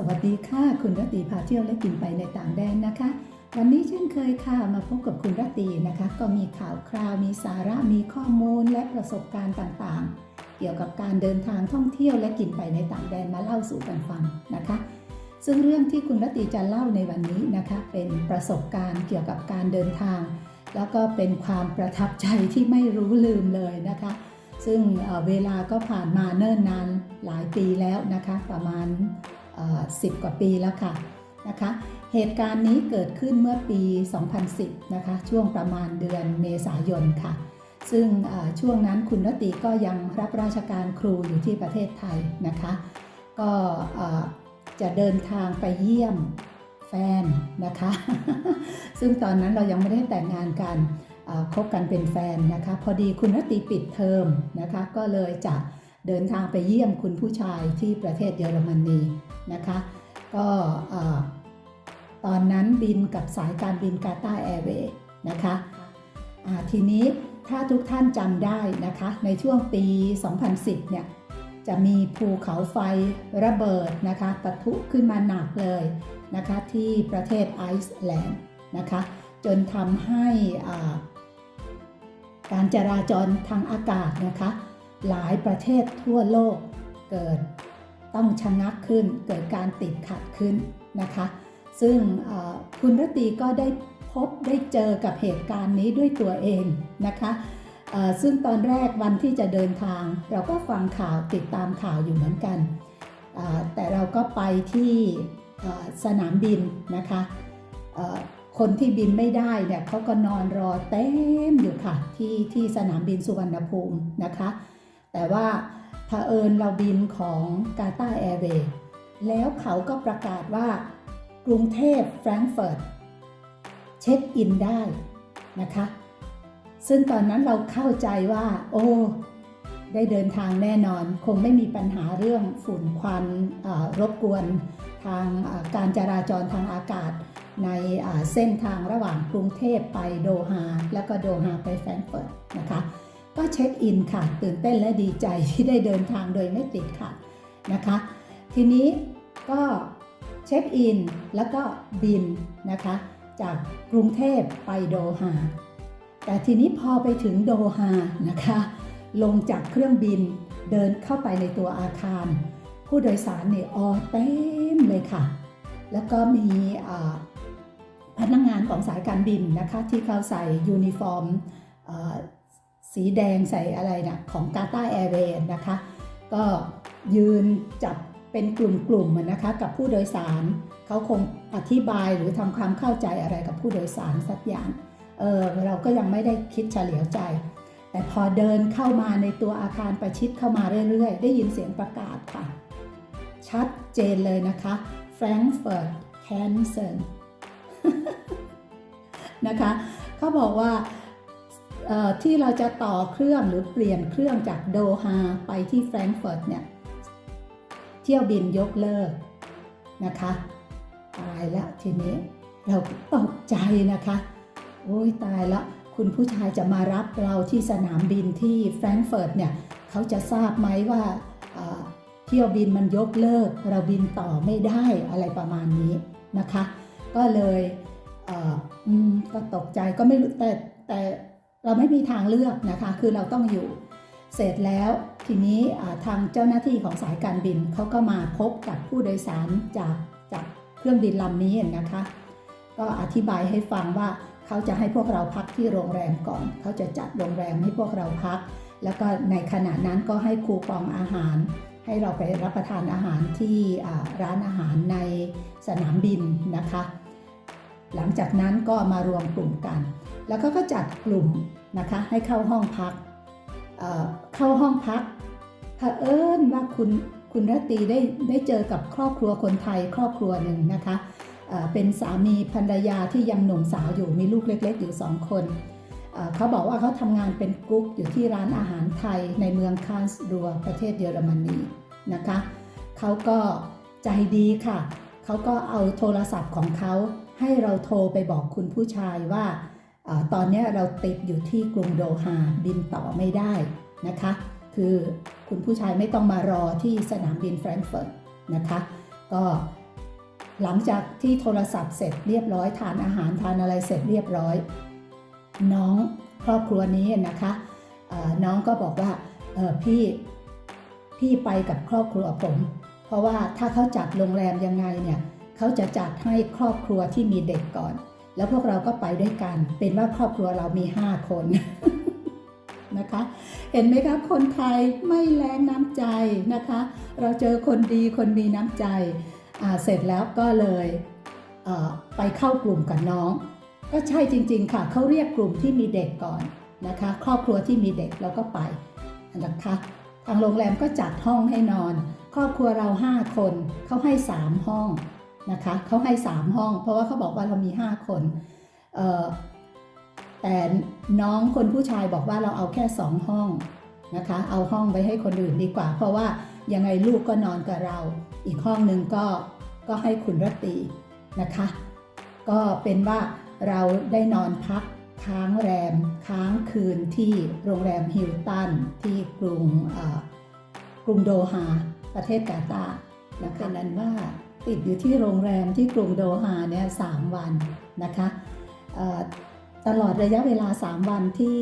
สวัสดีค่ะ คุณรตีพาเที่ยวและกินไปในต่างแดนนะคะ วันนี้เช่นเคยค่ะมาพบกับคุณรตีนะคะ ก็มีข่าวคราวมีสาระมีข้อมูลและประสบการณ์ต่างๆ เกี่ยวกับการเดินทางท่องเที่ยวและกินไปในต่างแดนมาเล่าสู่กันฟังนะคะ ซึ่งเรื่องที่คุณรตีจะเล่าในวันนี้นะคะ เป็นประสบการณ์เกี่ยวกับการเดินทาง แล้วก็เป็นความประทับใจที่ไม่รู้ลืมเลยนะคะ ซึ่งเวลาก็ผ่านมาเนิ่นนานหลายปีแล้วนะคะ ประมาณ 10 กว่าปีแล้วค่ะนะคะเหตุการณ์นี้เกิดขึ้นเมื่อปี 2010 นะคะ ช่วงประมาณเดือนเมษายนค่ะ ซึ่งช่วงนั้นคุณรตตีก็ยังรับราชการครูอยู่ที่ประเทศไทยนะคะ ก็จะเดินทางไปเยี่ยมแฟนนะคะ ซึ่งตอนนั้นเรายังไม่ได้แต่งงานกันคบกันเป็นแฟนนะคะ พอดีคุณรตตีปิดเทอมนะคะ ก็เลยจะ เดินทางไปเยี่ยมคุณผู้ชายที่ประเทศเยอรมนีนะคะ ก็ตอนนั้นบินกับสายการบินกาตาแอร์เวย์นะคะทีนี้ถ้าทุกท่านจำได้นะคะ ในช่วงปี 2010 เนี่ยจะมีภูเขาไฟระเบิดนะคะปะทุขึ้นมาหนักเลยนะคะที่ประเทศไอซ์แลนด์นะคะจนทำให้การจราจรทางอากาศนะคะ หลายประเทศทั่วโลกเกิดต้องชะงักขึ้น เกิดการติดขัดขึ้นนะคะ ซึ่งคุณรตีก็ได้พบได้เจอกับเหตุการณ์นี้ด้วยตัวเองนะคะซึ่งตอนแรกวันที่จะเดินทาง เราก็ฟังข่าวติดตามข่าวอยู่เหมือนกัน แต่เราก็ไปที่สนามบินนะคะคนที่บินไม่ได้เนี่ยเขาก็นอนรอเต็มอยู่ค่ะที่ที่สนามบินสุวรรณภูมินะคะ แต่ว่าเผอิญเราบินของกาตาร์แอร์เวย์แล้วเขาก็ประกาศว่ากรุงเทพแฟรงก์เฟิร์ตเช็คอินได้นะคะ ซึ่งตอนนั้นเราเข้าใจว่า โอ้ได้เดินทางแน่นอน คงไม่มีปัญหาเรื่องฝุ่นควันรบกวนทางการจราจรทางอากาศ ในเอ่อเส้นทางระหว่างกรุงเทพไปโดฮาแล้วก็โดฮาไปแฟรงก์เฟิร์ตนะคะ ก็เช็คอินค่ะ ตื่นเต้นและดีใจที่ได้เดินทางโดยไม่ติดค่ะนะคะ ทีนี้ก็เช็คอินแล้วก็บินนะคะ จากกรุงเทพไปโดฮาแต่ทีนี้พอไปถึงโดฮานะคะ ลงจากเครื่องบินเดินเข้าไปในตัวอาคาร ผู้โดยสารเนี่ยออเต็มเลยค่ะ แล้วก็มีพนักงงานของสายการบินนะคะ ที่เขาใส่ยูนิฟอร์ม สีแดงใส่อะไรนะของกาตาแอร์เวย์นะคะ ก็ยืนจับเป็นกลุ่มๆอะนะคะกับผู้โดยสารเขาคงอธิบายหรือทำความเข้าใจอะไรกับผู้โดยสารสักอย่างเออเราก็ยังไม่ได้คิดเฉลียวใจ แต่พอเดินเข้ามาในตัวอาคารประชิดเข้ามาเรื่อยๆ ได้ยินเสียงประกาศค่ะ ชัดเจนเลยนะคะ Frankfurt cancel นะคะเขาบอกว่า ที่เราจะต่อเครื่องหรือเปลี่ยนเครื่องจากโดฮาไปที่แฟรงก์เฟิร์ตเนี่ย เที่ยวบินยกเลิกนะคะ ตายแล้วทีนี้เราตกใจนะคะ โอ้ยตายแล้วคุณผู้ชายจะมารับเราที่สนามบินที่แฟรงก์เฟิร์ตเนี่ย เขาจะทราบไหมว่าเที่ยวบินมันยกเลิก เราบินต่อไม่ได้อะไรประมาณนี้นะคะ ก็เลยก็ตกใจก็ไม่รู้แต่แต่ เราไม่มีทางเลือกนะคะ คือเราต้องอยู่ เสร็จแล้วทีนี้ทางเจ้าหน้าที่ของสายการบินเขาก็มาพบกับผู้โดยสารจากจากเครื่องบินลำนี้นะคะ ก็อธิบายให้ฟังว่าเขาจะให้พวกเราพักที่โรงแรมก่อน เขาจะจัดโรงแรมให้พวกเราพัก แล้วก็ในขณะนั้นก็ให้คูปองอาหาร ให้เราไปรับประทานอาหารที่ร้านอาหารในสนามบินนะคะ หลังจากนั้นก็มารวมกลุ่มกัน แล้วก็ก็จัดกลุ่มนะคะให้เข้าห้องพักเเข้าห้องพักเผอิญว่าคุณคุณรตตีได้ได้เจอกับครอบครัวคนไทยครอบครัวหนึ่งนะคะเเป็นสามีภรรยาที่ยังหนุ่มสาวอยู่มีลูกเล็ก ๆ อยู่สองคนเเขาบอกว่าเขาทำงานเป็นกุ๊กอยู่ที่ร้านอาหารไทยในเมืองคาร์ลสรัวประเทศเยอรมนีนะคะเขาก็ใจดีค่ะ เขาก็เอาโทรศัพท์ของเขาให้เราโทรไปบอกคุณผู้ชายว่า ตอนนี้เราติดอยู่ที่กรุงโดฮาบินต่อไม่ได้นะคะ คือคุณผู้ชายไม่ต้องมารอที่สนามบินแฟรงก์เฟิร์ตนะคะ ก็หลังจากที่โทรศัพท์เสร็จเรียบร้อยทานอาหารทานอะไรเสร็จเรียบร้อย น้องครอบครัวนี้นะคะน้องก็บอกว่าพี่พี่ไปกับครอบครัวผม เพราะว่าถ้าเขาจัดโรงแรมยังไงเนี่ยเขาจะจัดให้ครอบครัวที่มีเด็กก่อน แล้วพวกเราก็ไปด้วยกัน เป็นว่าครอบครัวเรามี 5 คนนะคะ เห็นไหมคะคนไทยไม่แรงน้ำใจนะคะ เราเจอคนดีคนมีน้ำใจเสร็จแล้วก็เลยเไปเข้ากลุ่มกับน้อง ก็ใช่จริง ๆ ค่ะเขาเรียกกลุ่มที่มีเด็กก่อนนะคะ ครอบครัวที่มีเด็กเราก็ไปนะคะทางโรงแรมก็จัดห้องให้นอน ครอบครัวเรา 5 คนเขาให้ 3 ห้อง นะคะเขาให้ 3 ห้อง เพราะว่าเขาบอกว่าเรามี 5 คนแต่น้องคนผู้ชายบอกว่าเราเอาแค่ 2 ห้องนะคะ เอาห้องไว้ให้คนอื่นดีกว่า เพราะว่ายังไงลูกก็นอนกับเรา อีกห้องหนึ่งก็ก็ให้คุณรตีนะคะ ก็เป็นว่าเราได้นอนพักค้างแรมค้างคืนที่โรงแรมฮิลตันที่กรุงกรุงโดฮาประเทศกาตาร์นะคะนั้นว่า ติดอยู่ที่โรงแรมที่กรุงโดฮาเนี่ยสามวันนะคะตลอดระยะเวลา 3 วันที่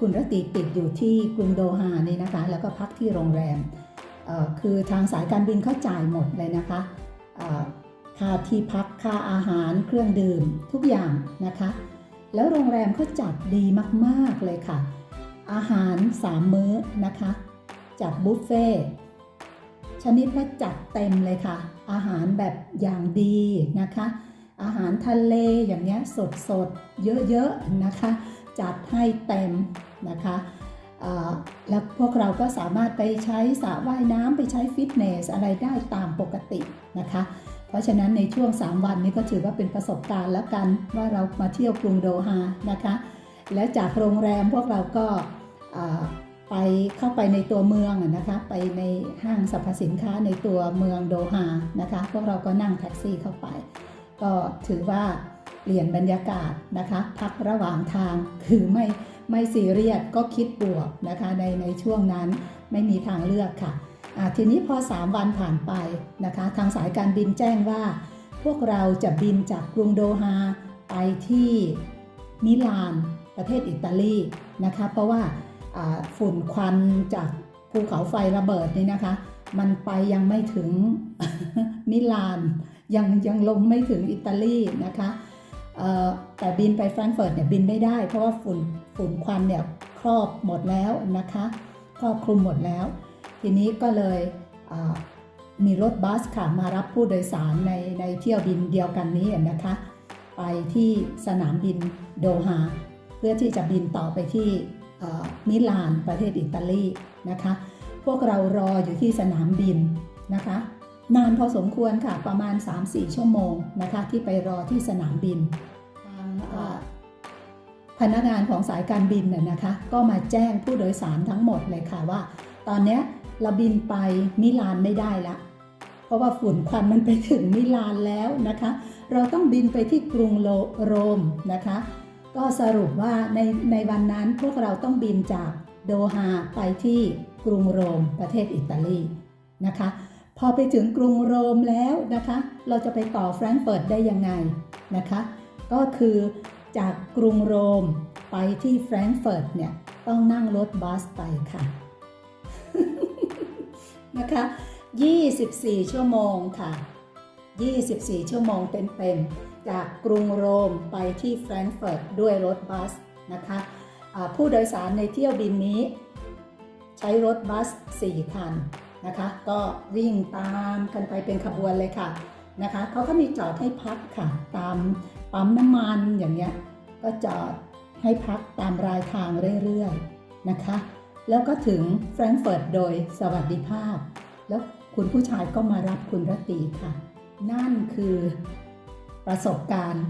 คุณรติติดอยู่ที่กรุงโดฮานี่นะคะ แล้วก็พักที่โรงแรมคือทางสายการบินเขาจ่ายหมดเลยนะคะค่าที่พักค่าอาหารเครื่องดื่มทุกอย่างนะคะ แล้วโรงแรมเขาจัดดีมาก ๆ เลยค่ะ อาหาร 3 มื้อนะคะ จัดบุฟเฟ่ ชนิดว่จัดเต็มเลยค่ะ อาหารแบบอย่างดีนะคะ อาหารทะเลอย่างเนี้ยสดสดๆเยอะๆนะคะ จัดให้เต็มนะคะแล้วพวกเราก็สามารถไปใช้สระว่ายน้ำไปใช้ฟิตเนสอะไรได้ตามปกตินะคะ เพราะฉะนั้นในช่วง 3 วันนี้ก็ถือว่าเป็นประสบการณ์แล้วกันว่าเรามาเที่ยวกรุงโดฮานะคะ และจากโรงแรมพวกเราก็า ไปเข้าไปในตัวเมืองนะคะ ไปในห้างสรรพสินค้าในตัวเมืองโดฮานะคะพวกเราก็นั่งแท็กซี่เข้าไป ก็ถือว่าเปลี่ยนบรรยากาศนะคะพักระหว่างทางคือไม่ไม่ซีเรียสก็คิดบวกนะคะในในช่วงนั้นไม่มีทางเลือกค่ะทีนี้พอ 3 วันผ่านไปนะคะ ทางสายการบินแจ้งว่า พวกเราจะบินจากกรุงโดฮาไปที่มิลานประเทศอิตาลีนะคะ เพราะว่า ฝุ่นควันจากภูเขาไฟระเบิดนี่นะคะ มันไปยังไม่ถึงมิลาน ยังยังลงไม่ถึงอิตาลีนะคะแต่บินไปแฟรงก์เฟิร์ตเนี่ยบินไม่ได้ เพราะว่าฝุ่นฝุ่นควันเนี่ยครอบหมดแล้วนะคะครอบคลุมหมดแล้ว ทีนี้ก็เลยมีรถบัสค่ะมารับผู้โดยสารในในเที่ยวบินเดียวกันนี้นะคะ ไปที่สนามบินโดฮาเพื่อที่จะบินต่อไปที่ มิลานประเทศอิตาลีนะคะ พวกเรารออยู่ที่สนามบินนะคะ นานพอสมควรค่ะประมาณ 3-4 ชั่วโมงนะคะที่ไปรอที่สนามบินทางพนักงานของสายการบินน่ะนะคะ ก็มาแจ้งผู้โดยสารทั้งหมดเลยค่ะว่า ตอนนี้เราบินไปมิลานไม่ได้ละเพราะว่าฝุ่นควันมันไปถึงมิลานแล้วนะคะ เราต้องบินไปที่กรุงโโรมนะคะ ก็สรุปว่าในในวันนั้นพวกเราต้องบินจากโดฮาไปที่กรุงโรมประเทศอิตาลีนะคะ พอไปถึงกรุงโรมแล้วนะคะ เราจะไปต่อแฟรงก์เฟิร์ตได้ยังไงนะคะ ก็คือจากกรุงโรมไปที่แฟรงก์เฟิร์ตเนี่ยต้องนั่งรถบัสไปค่ะนะคะ 24 ชั่วโมงค่ะ 24 ชั่วโมงเต็มๆ จากกรุงโรมไปที่แฟรงก์เฟิร์ตด้วยรถบัสนะคะผู้โดยสารในเที่ยวบินนี้ ใช้รถบัส 4 คันนะคะ ก็วิ่งตามกันไปเป็นขบวนเลยค่ะนะคะเขาก็มีจอดให้พักค่ะ ตามปั๊มน้ำมันอย่างเงี้ยก็จอดให้พักตามรายทางเรื่อยๆนะคะ แล้วก็ถึงแฟรงก์เฟิร์ตโดยสวัสดิภาพ แล้วคุณผู้ชายก็มารับคุณรตตีค่ะ นั่นคือ ประสบการณ์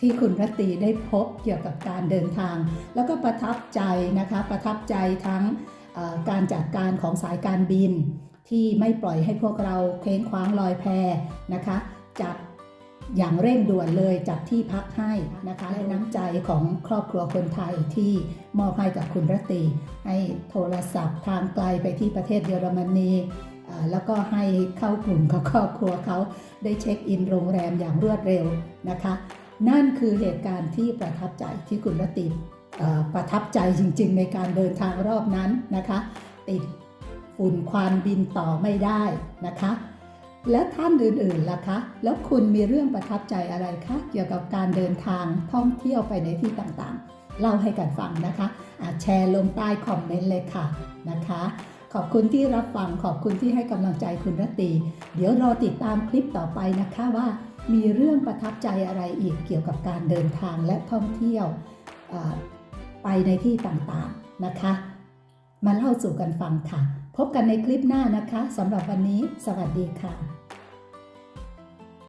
ที่คุณรตตีได้พบเกี่ยวกับการเดินทาง แล้วก็ประทับใจนะคะประทับใจทั้งการจัดการของสายการบิน ที่ไม่ปล่อยให้พวกเราเคว้งคว้างลอยแพนะคะจัดอย่างเร่งด่วนเลยจัดที่พักให้นะคะและน้ำใจของครอบครัวคนไทยที่มอบให้กับคุณรตตีให้โทรศัพท์ทางไกลไปที่ประเทศเยอรมนี แล้วก็ให้เข้ากลุ่มกับครอบครัวเขาได้เช็คอินโรงแรมอย่างรวดเร็วนะคะ นั่นคือเหตุการณ์ที่ประทับใจที่คุณรติเอ่อประทับใจจริง ๆ ในการเดินทางรอบนั้นนะคะ ติดฝุ่นควันบินต่อไม่ได้นะคะ และท่านอื่นๆล่ะคะ แล้วคุณมีเรื่องประทับใจอะไรคะเกี่ยวกับการเดินทางท่องเที่ยวไปในที่ต่างๆ เล่าให้กันฟังนะคะแชร์ลงใต้คอมเมนต์เลยค่ะนะคะ ขอบคุณที่รับฟัง ขอบคุณที่ให้กำลังใจคุณรตี เดี๋ยวรอติดตามคลิปต่อไปนะคะว่ามีเรื่องประทับใจอะไรอีกเกี่ยวกับการเดินทางและท่องเที่ยวไปในที่ต่างๆนะคะ มาเล่าสู่กันฟังค่ะ พบกันในคลิปหน้านะคะสำหรับวันนี้ สวัสดีค่ะ